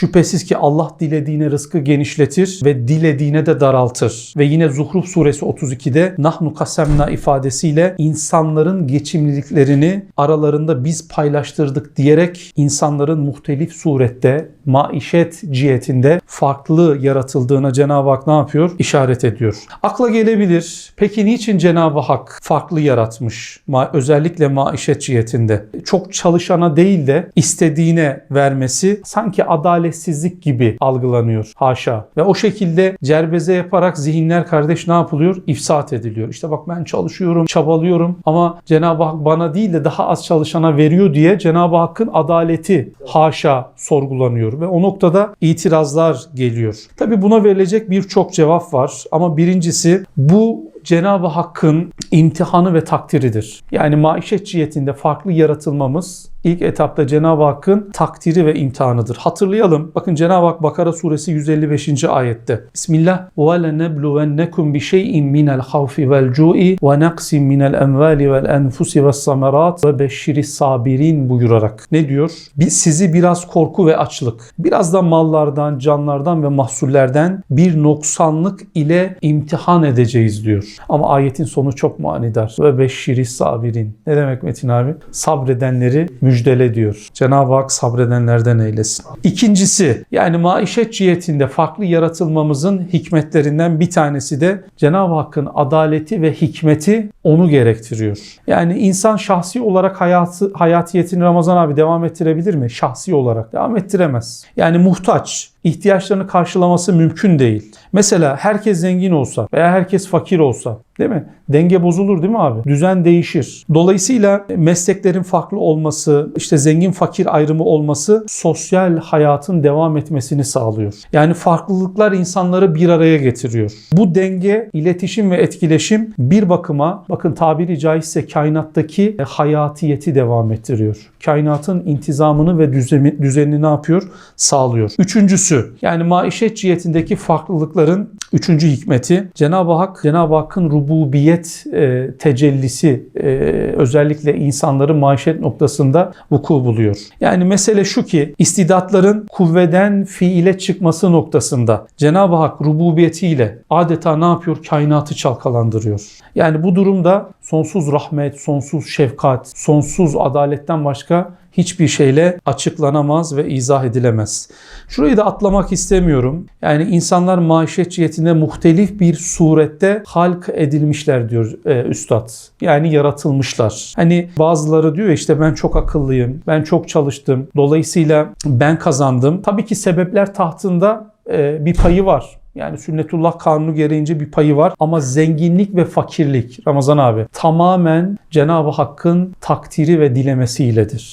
Şüphesiz ki Allah dilediğine rızkı genişletir ve dilediğine de daraltır. Ve yine Zuhruf suresi 32'de nahnu kasemna ifadesiyle insanların geçimliliklerini aralarında biz paylaştırdık diyerek insanların muhtelif surette maişet cihetinde farklı yaratıldığına Cenab-ı Hak ne yapıyor? İşaret ediyor. Akla gelebilir. Peki niçin Cenab-ı Hak farklı yaratmış? Ma özellikle maişet cihetinde. Çok çalışana değil de istediğine vermesi sanki adaletsizlik gibi algılanıyor. Haşa. Ve o şekilde cerbeze yaparak zihinler kardeş ne yapılıyor? İfsat ediliyor. İşte bak ben çalışıyorum, çabalıyorum ama Cenab-ı Hak bana değil de daha az çalışana veriyor diye Cenab-ı Hakk'ın adaleti haşa sorgulanıyor ve o noktada itirazlar geliyor. Tabi buna verilecek birçok cevap var ama birincisi bu Cenab-ı Hakk'ın imtihanı ve takdiridir. Yani maişet cihetinde farklı yaratılmamız ilk etapta Cenab-ı Hakk'ın takdiri ve imtihanıdır. Hatırlayalım. Bakın Cenab-ı Hak Bakara suresi 155. ayette. Bismillah. وَلَنَبْلُوَنَّكُمْ بِشَيْءٍ مِنَ الْخَوْفِ وَالْجُوءِ وَنَقْسٍ مِنَ الْاَمْوَالِ وَالْاَنْفُسِ وَالثَّمَرَاتِ وَبَشِّرِ sabirin buyurarak. Ne diyor? Biz sizi biraz korku ve açlık, biraz da mallardan, canlardan ve mahsullerden bir noksanlık ile imtihan edeceğiz diyor. Ama ayetin sonu çok manidar. Ve beşşiri sabirin. Ne demek Metin abi? Sabredenleri müjdele diyor. Cenab-ı Hak sabredenlerden eylesin. İkincisi yani maişet cihetinde farklı yaratılmamızın hikmetlerinden bir tanesi de Cenab-ı Hakk'ın adaleti ve hikmeti onu gerektiriyor. Yani insan şahsi olarak hayatı, hayatiyetini Ramazan abi devam ettirebilir mi? Şahsi olarak devam ettiremez. Yani muhtaç, ihtiyaçlarını karşılaması mümkün değil. Mesela herkes zengin olsa veya herkes fakir olsa değil mi? Denge bozulur değil mi abi? Düzen değişir. Dolayısıyla mesleklerin farklı olması, işte zengin fakir ayrımı olması sosyal hayatın devam etmesini sağlıyor. Yani farklılıklar insanları bir araya getiriyor. Bu denge, iletişim ve etkileşim bir bakıma bakın tabiri caizse kainattaki hayatiyeti devam ettiriyor. Kainatın intizamını ve düzeni, düzenini ne yapıyor? Sağlıyor. Üçüncüsü yani maişet cihetindeki farklılıkların üçüncü hikmeti Cenab-ı Hak, Cenab-ı Hakk'ın rububiyet e, tecellisi e, özellikle insanların maişet noktasında vuku buluyor. Yani mesele şu ki istidatların kuvveden fiile çıkması noktasında Cenab-ı Hak rububiyetiyle adeta ne yapıyor? Kainatı çalkalandırıyor. Yani bu durumda sonsuz rahmet, sonsuz şefkat, sonsuz adaletten başka hiçbir şeyle açıklanamaz ve izah edilemez. Şurayı da atlamak istemiyorum. Yani insanlar maişet cihetinde muhtelif bir surette halk edilmişler diyor e, üstad. Yani yaratılmışlar. Hani bazıları diyor işte ben çok akıllıyım, ben çok çalıştım. Dolayısıyla ben kazandım. Tabii ki sebepler tahtında e, bir payı var. Yani sünnetullah kanunu gereğince bir payı var ama zenginlik ve fakirlik Ramazan abi tamamen Cenab-ı Hakk'ın takdiri ve dilemesiyledir.